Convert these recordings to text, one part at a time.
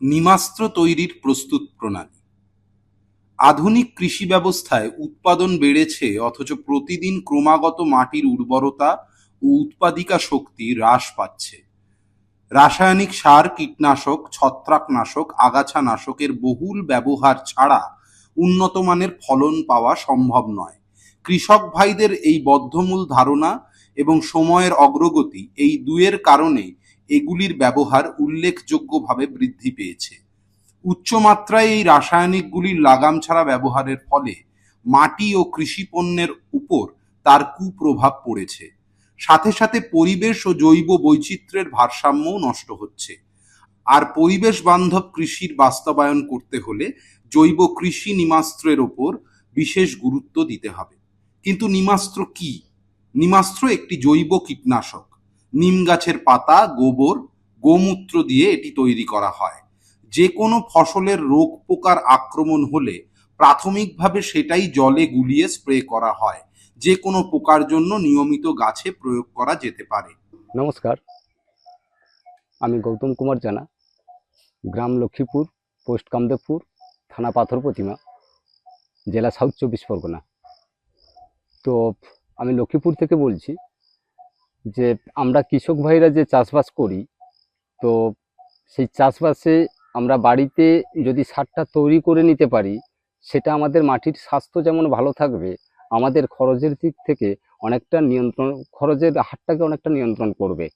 নিমাস্ত্র তৈরির প্রস্তুত প্রণালী। আধুনিক কৃষি ব্যবস্থায় উৎপাদন বেড়েছে, অথচ প্রতিদিন ক্রমাগত মাটির উর্বরতা ও উৎপাদিকা শক্তি হ্রাস পাচ্ছে। রাসায়নিক সার, কীটনাশক, ছত্রাকনাশক, আগাছানাশকের বহুল ব্যবহার ছাড়া উন্নত মানের ফলন পাওয়া সম্ভব নয়। কৃষক ভাইদের এই বদ্ধমূল ধারণা এবং সময়ের অগ্রগতি এই দুয়ের কারণে এগুলির ব্যবহার উল্লেখযোগ্যভাবে বৃদ্ধি পেয়েছে। উচ্চমাত্রায় এই রাসায়নিকগুলির লাগাম ছাড়া ব্যবহারের ফলে মাটি ও কৃষি পণ্যের উপর তার কুপ্রভাব পড়েছে। সাথে সাথে পরিবেশ ও জৈব বৈচিত্র্যের ভারসাম্যও নষ্ট হচ্ছে। আর পরিবেশ বান্ধব কৃষির বাস্তবায়ন করতে হলে জৈব কৃষি নিমাস্ত্রের ওপর বিশেষ গুরুত্ব দিতে হবে। কিন্তু নিমাস্ত্র কি? নিমাস্ত্র একটি জৈব কীটনাশক। নিম গাছের পাতা, গোবর, গোমূত্র দিয়ে এটি তৈরি করা হয়। যে কোনো ফসলের রোগ পোকার আক্রমণ হলে প্রাথমিকভাবে সেটাই জলে গুলিয়ে স্প্রে করা হয়। যে কোনো পোকার জন্য নিয়মিত গাছে প্রয়োগ করা যেতে পারে। নমস্কার। আমি গৌতম কুমার জানা, গ্রাম লক্ষ্মীপুর, পোস্ট কামদেবপুর, থানা পাথর প্রতিমা, জেলা সাউথ চব্বিশ পরগনা। তো আমি লক্ষ্মীপুর থেকে বলছি যে আমরা কৃষক ভাইরা যে চাষবাস করি, তো সেই চাষবাসে আমরা বাড়িতে যদি সারটা তৈরি করে নিতে পারি, সেটা আমাদের মাটির স্বাস্থ্য যেমন ভালো থাকবে, আমাদের খরচের দিক থেকে অনেকটা নিয়ন্ত্রণ, খরচের হারটাকে অনেকটা নিয়ন্ত্রণ করবে।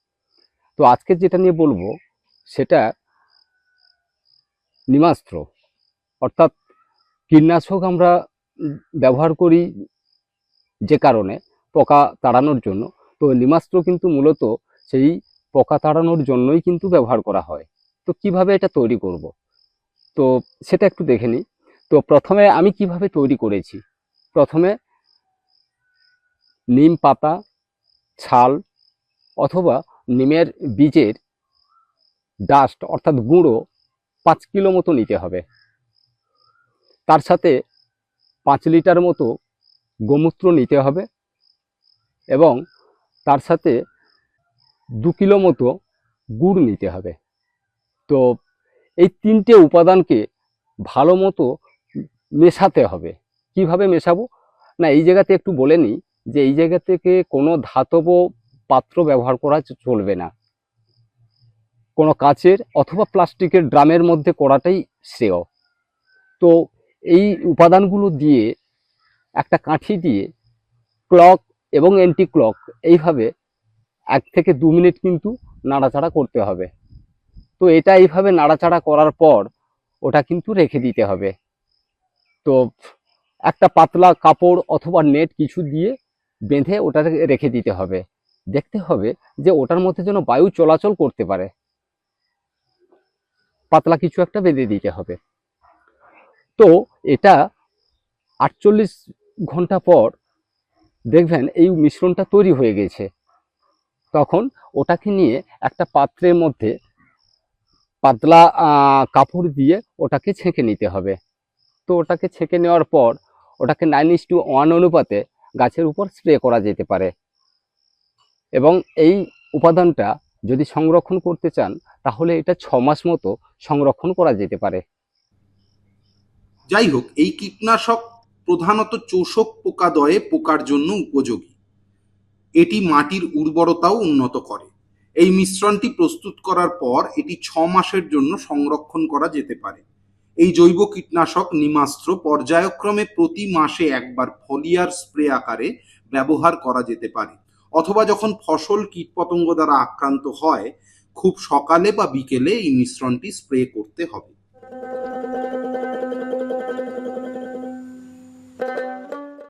তো আজকে যেটা নিয়ে বলব, সেটা নিমাস্ত্র। অর্থাৎ কীটনাশক আমরা ব্যবহার করি যে কারণে পোকা তাড়ানোর জন্য। তো নিমাস্ত্র কিন্তু মূলত সেই পোকা তাড়ানোর জন্যই কিন্তু ব্যবহার করা হয়। তো কীভাবে এটা তৈরি করব? তো সেটা একটু দেখে নিই। তো প্রথমে আমি কীভাবে তৈরি করেছি? প্রথমে নিম পাতা, ছাল অথবা নিমের বীজের ডাস্ট অর্থাৎ গুঁড়ো পাঁচ কিলো মতো নিতে হবে। তার সাথে পাঁচ লিটার মতো গোমূত্র নিতে হবে এবং তার সাথে দু কিলো মতো গুড় নিতে হবে। তো এই তিনটে উপাদানকে ভালো মতো মেশাতে হবে। কীভাবে মেশাবো? না, এই জায়গাতে একটু বলে নিই যে এই জায়গা থেকে কোনো ধাতব পাত্র ব্যবহার করা চলবে না। কোনো কাচের অথবা প্লাস্টিকের ড্রামের মধ্যে করাটাই শ্রেয়। তো এই উপাদানগুলো দিয়ে একটা কাঠি দিয়ে ক্লক এবং অ্যান্টি ক্লক এইভাবে এক থেকে দু মিনিট কিন্তু নাড়াচাড়া করতে হবে। তো এটা এইভাবে নাড়াচাড়া করার পর ওটা কিন্তু রেখে দিতে হবে। তো একটা পাতলা কাপড় অথবা নেট কিছু দিয়ে বেঁধে ওটা রেখে দিতে হবে। দেখতে হবে যে ওটার মধ্যে যেন বায়ু চলাচল করতে পারে। পাতলা কিছু একটা বেঁধে দিতে হবে। তো এটা আটচল্লিশ ঘণ্টা পর দেখবেন এই মিশ্রণটা তৈরি হয়ে গেছে। তখন ওটাকে নিয়ে একটা পাত্রের মধ্যে পাতলা কাপড় দিয়ে ওটাকে ছেঁকে নিতে হবে। তো ওটাকে ছেঁকে নেওয়ার পর ওটাকে নাইন ইস টু ওয়ান অনুপাতে গাছের উপর স্প্রে করা যেতে পারে। এবং এই উপাদানটা যদি সংরক্ষণ করতে চান, তাহলে এটা ছ মাস মতো সংরক্ষণ করা যেতে পারে। যাই হোক, এই কীটনাশক প্রধানত চোষক পোকাদয়ে পোকার জন্য উপযোগী। এটি মাটির উর্বরতাও উন্নত করে। এই মিশ্রণটি প্রস্তুত করার পর এটি ছ মাসের জন্য সংরক্ষণ করা যেতে পারে। এই জৈব কীটনাশক নিমাস্ত্র পর্যায়ক্রমে প্রতি মাসে একবার ফলিয়ার স্প্রে আকারে ব্যবহার করা যেতে পারে, অথবা যখন ফসল কীটপতঙ্গ দ্বারা আক্রান্ত হয়, খুব সকালে বা বিকেলে এই মিশ্রণটি স্প্রে করতে হবে।